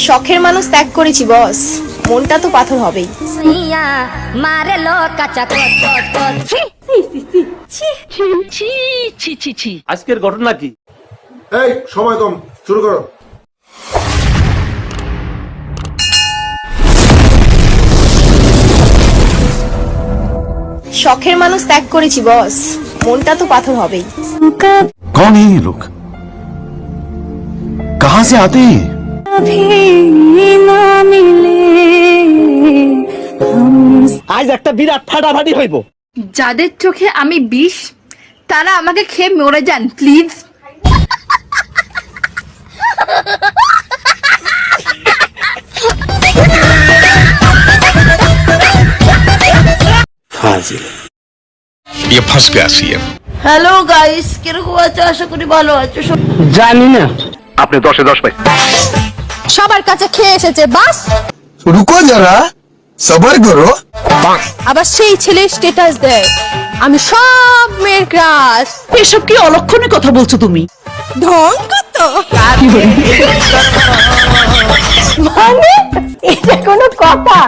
শখের মানুষ ত্যাগ করেছি বস মনটা তো পাথর হবেই सैया मारे लो कचा कोच कोच कोच আজকের ঘটনা কি এই সময় কম শুরু করো শখের মানুষ ত্যাগ করেছি বস মনটা তো পাথর হবেই कौन है ये लोग कहां से आते हैं আজ একটা বিরাট ফাটাফাটি হইব। যাদের চোখে আমি বিষ তারা আমাকে খেয়ে মরে যান প্লিজ। হ্যালো গাইস কীরকম আছো? আশা করি ভালো আছো। জানি না। আপনি দশে দশ পাই। সবার কাছে খেয়ে এসেছে বাস। রুকো যারা সবার করো। আবার সেই ছেলে স্ট্যাটাস দেয়। আমি সব মেয়ের ক্রাশ এসব কি অলক্ষণে কথা বলছো তুমি? ঢং কত? মানে? এটা কোনো কথা?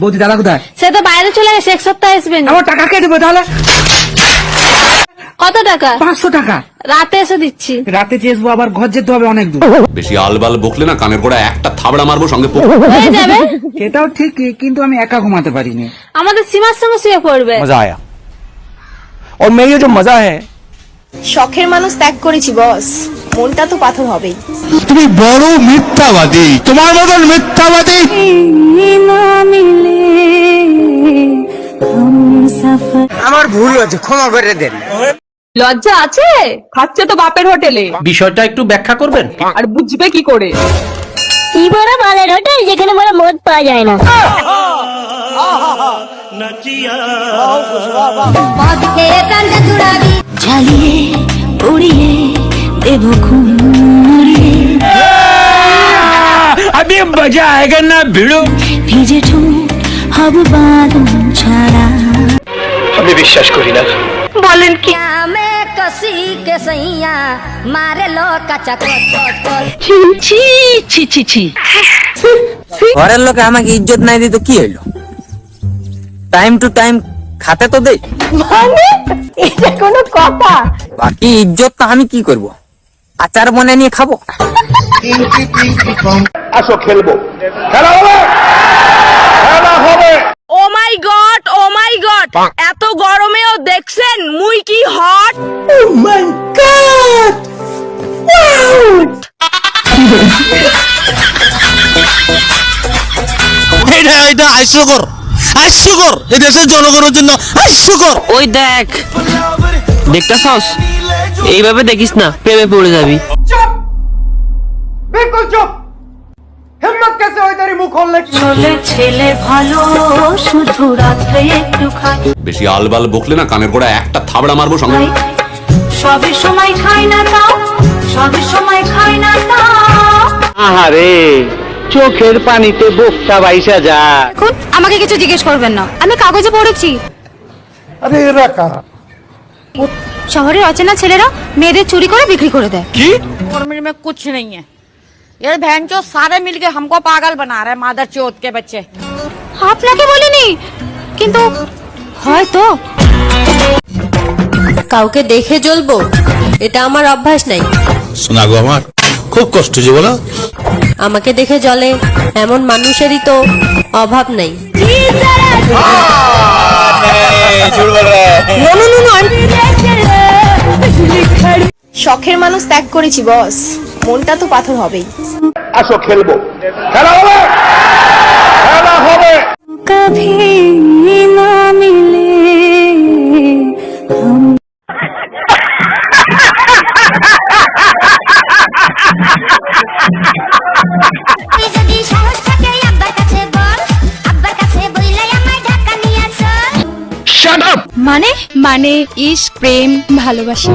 বৌদি দাদা কোথায়? সে তো বাইরে চলে গেছে এক সপ্তাহ আসবেন আমার টাকা কে দেবো তাহলে। কত টাকা পাঁচশো টাকা রাতে এসে দিচ্ছি রাতে চেয়েছবো আবার ঘর যেতে হবে অনেক দূর বেশি আলবাল বকলে না কানের গোড়া একটা থাবড়া মারবো সঙ্গে পো- হয়ে যাবে সেটাও ঠিক কিন্তু আমি একা ঘুমাতে পারিনি আমাদের সীমার সঙ্গে শুয়ে পড়বে মজা আয়া और मैं ये जो मजा है শখের মানুষ ত্যাগ করেছি বস মনটা তো পাথর হবেই তুমি বড় মিথ্যাবাদী তোমার মতন মিথ্যাবাদী লজ্জা আছে? খাচ্ছে তো বাপের হোটেলে। বিষয়টা একটু ব্যাখ্যা করবেন? আর বুঝবে কি করে? কি বড় মালের হোটেল যেখানে বড় মদ পাওয়া যায় না। ঝালিয়ে পুড়িয়ে দেব খুন আমি মজা আয়গা না ভিড়ো। ভিজে ঠুট হব বাদন ছাড়া। আমি বিশ্বাস করি না। বলেন কি? আমি আমি কে সইয়া মারে লো কাচা কোচ কোচ কোচ ছি ছি ছি ছি ঘরের লোকে আমাকে ইজ্জত নাই দিত কি হইল? টাইম টু টাইম খাতে তো দেই। মানে? এটা কোনো কথা? বাকি ইজ্জত তো আমি কি করব? আচার বনে নিয়ে খাব? আসো খেলব। খেলা হবে! খেলা হবে! ও my god O my god দেখছেন মুই কি হট? এটা এটা হাস্যকর হাস্যকর। এই দেশের জনগণের জন্য হাস্যকর। ওই দেখ দেখতেছস? এইভাবে দেখিস না প্রেমে পড়ে যাবি। ছেলে ভালো শুধু রাত্রে একটু খাই বেশি আলবাল বকলে না কানের গোড়া একটা থাবড়া মারবো সঙ্গে সবে সময় খাই না তাও সবে সময় খাই না তাও আহারে চোখের পানিতে বোকটা বাইসা যা এখন আমাকে কিছু জিজ্ঞেস করবেন না আমি কাগজে পড়েছি আরে এরা কারা শহরের অচেনা ছেলেরা মেয়েদের চুরি করে বিক্রি করে দেয় गवर्नमेंट में कुछ नहीं है ये बहन चो सारे मिलके हमको पागल बना रहे मादर चौथ के बच्चे আপনাকে বলিনি কিন্তু হয়তো কাউকে দেখে জ্বলবো এটা আমার অভ্যাস নাই শোনা গো আমার খুব কষ্ট যে বলো আমাকে দেখে জ্বলে এমন মানুষেরই তো অভাব নাই শখের মানুষ ত্যাগ করেছি বস মনটা তো পাথর হবেই। আসো খেলব। খেলা হবে? খেলা হবে। আপ মানে? মানে ইস প্রেম ভালোবাসা।